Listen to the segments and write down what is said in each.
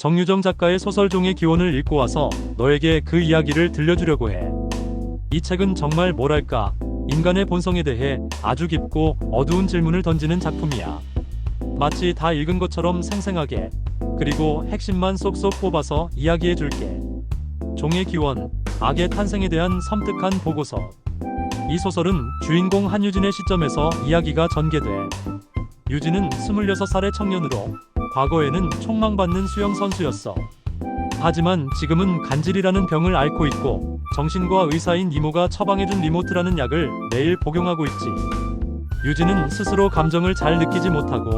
정유정 작가의 소설 종의 기원을 읽고 와서 너에게 그 이야기를 들려주려고 해. 이 책은 정말 뭐랄까, 인간의 본성에 대해 아주 깊고 어두운 질문을 던지는 작품이야. 마치 다 읽은 것처럼 생생하게, 그리고 핵심만 쏙쏙 뽑아서 이야기해 줄게. 종의 기원, 악의 탄생에 대한 섬뜩한 보고서. 이 소설은 주인공 한유진의 시점에서 이야기가 전개돼. 유진은 26살의 청년으로 과거에는 총망받는 수영 선수였어. 하지만 지금은 간질이라는 병을 앓고 있고 정신과 의사인 이모가 처방해준 리모트라는 약을 매일 복용하고 있지. 유진은 스스로 감정을 잘 느끼지 못하고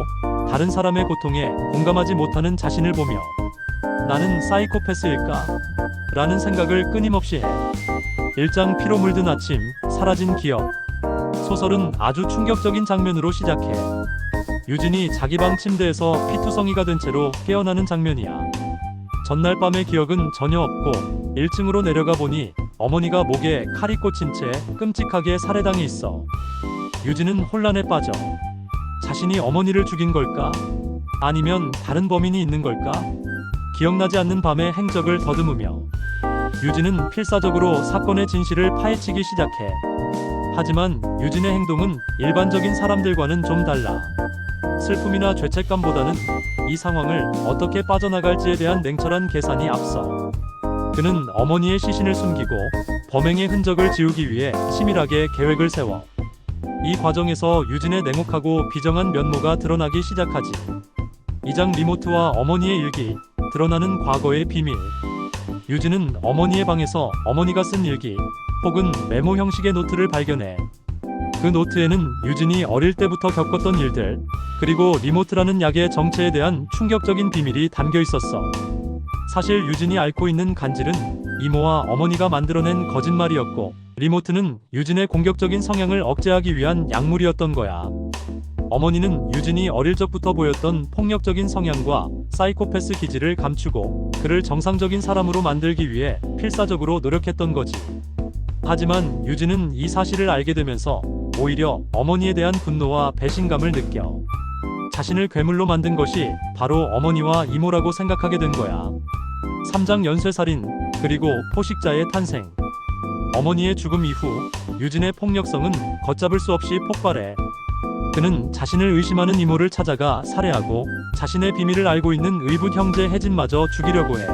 다른 사람의 고통에 공감하지 못하는 자신을 보며 나는 사이코패스일까? 라는 생각을 끊임없이 해. 일장 피로 물든 아침, 사라진 기억. 소설은 아주 충격적인 장면으로 시작해. 유진이 자기 방 침대에서 피투성이가 된 채로 깨어나는 장면이야. 전날 밤의 기억은 전혀 없고 1층으로 내려가 보니 어머니가 목에 칼이 꽂힌 채 끔찍하게 살해당해 있어. 유진은 혼란에 빠져. 자신이 어머니를 죽인 걸까? 아니면 다른 범인이 있는 걸까? 기억나지 않는 밤의 행적을 더듬으며 유진은 필사적으로 사건의 진실을 파헤치기 시작해. 하지만 유진의 행동은 일반적인 사람들과는 좀 달라. 슬픔이나 죄책감보다는 이 상황을 어떻게 빠져나갈지에 대한 냉철한 계산이 앞서. 그는 어머니의 시신을 숨기고 범행의 흔적을 지우기 위해 치밀하게 계획을 세워. 이 과정에서 유진의 냉혹하고 비정한 면모가 드러나기 시작하지. 이장 리모트와 어머니의 일기, 드러나는 과거의 비밀. 유진은 어머니의 방에서 어머니가 쓴 일기 혹은 메모 형식의 노트를 발견해. 그 노트에는 유진이 어릴 때부터 겪었던 일들, 그리고 리모트라는 약의 정체에 대한 충격적인 비밀이 담겨 있었어. 사실 유진이 앓고 있는 간질은 이모와 어머니가 만들어낸 거짓말이었고, 리모트는 유진의 공격적인 성향을 억제하기 위한 약물이었던 거야. 어머니는 유진이 어릴 적부터 보였던 폭력적인 성향과 사이코패스 기질을 감추고 그를 정상적인 사람으로 만들기 위해 필사적으로 노력했던 거지. 하지만 유진은 이 사실을 알게 되면서 오히려 어머니에 대한 분노와 배신감을 느껴. 자신을 괴물로 만든 것이 바로 어머니와 이모라고 생각하게 된 거야. 3장 연쇄살인, 그리고 포식자의 탄생. 어머니의 죽음 이후 유진의 폭력성은 걷잡을 수 없이 폭발해. 그는 자신을 의심하는 이모를 찾아가 살해하고 자신의 비밀을 알고 있는 의붓 형제 혜진마저 죽이려고 해.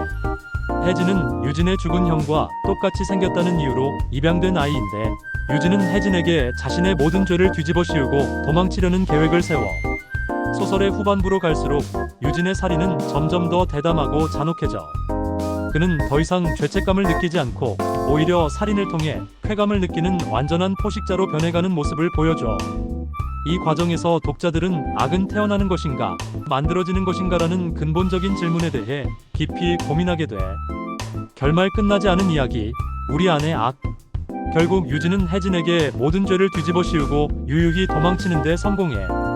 혜진은 유진의 죽은 형과 똑같이 생겼다는 이유로 입양된 아이인데 유진은 혜진에게 자신의 모든 죄를 뒤집어 씌우고 도망치려는 계획을 세워. 소설의 후반부로 갈수록 유진의 살인은 점점 더 대담하고 잔혹해져. 그는 더 이상 죄책감을 느끼지 않고 오히려 살인을 통해 쾌감을 느끼는 완전한 포식자로 변해가는 모습을 보여줘. 이 과정에서 독자들은 악은 태어나는 것인가, 만들어지는 것인가라는 근본적인 질문에 대해 깊이 고민하게 돼. 결말 끝나지 않은 이야기, 우리 안의 악. 결국 유진은 혜진에게 모든 죄를 뒤집어 씌우고 유유히 도망치는데 성공해.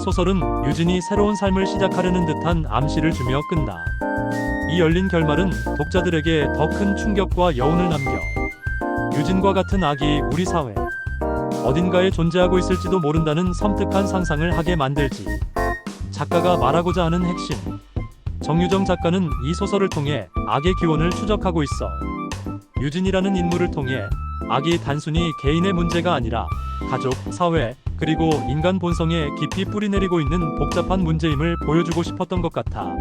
소설은 유진이 새로운 삶을 시작하려는 듯한 암시를 주며 끝나. 이 열린 결말은 독자들에게 더 큰 충격과 여운을 남겨. 유진과 같은 악이 우리 사회 어딘가에 존재하고 있을지도 모른다는 섬뜩한 상상을 하게 만들지. 작가가 말하고자 하는 핵심. 정유정 작가는 이 소설을 통해 악의 기원을 추적하고 있어. 유진이라는 인물을 통해 악이 단순히 개인의 문제가 아니라 가족, 사회, 그리고 인간 본성에 깊이 뿌리내리고 있는 복잡한 문제임을 보여주고 싶었던 것 같아.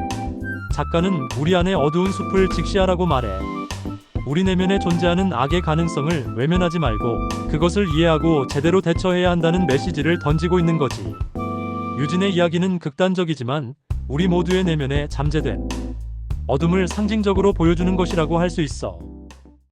작가는 우리 안의 어두운 숲을 직시하라고 말해. 우리 내면에 존재하는 악의 가능성을 외면하지 말고 그것을 이해하고 제대로 대처해야 한다는 메시지를 던지고 있는 거지. 유진의 이야기는 극단적이지만 우리 모두의 내면에 잠재된 어둠을 상징적으로 보여주는 것이라고 할 수 있어.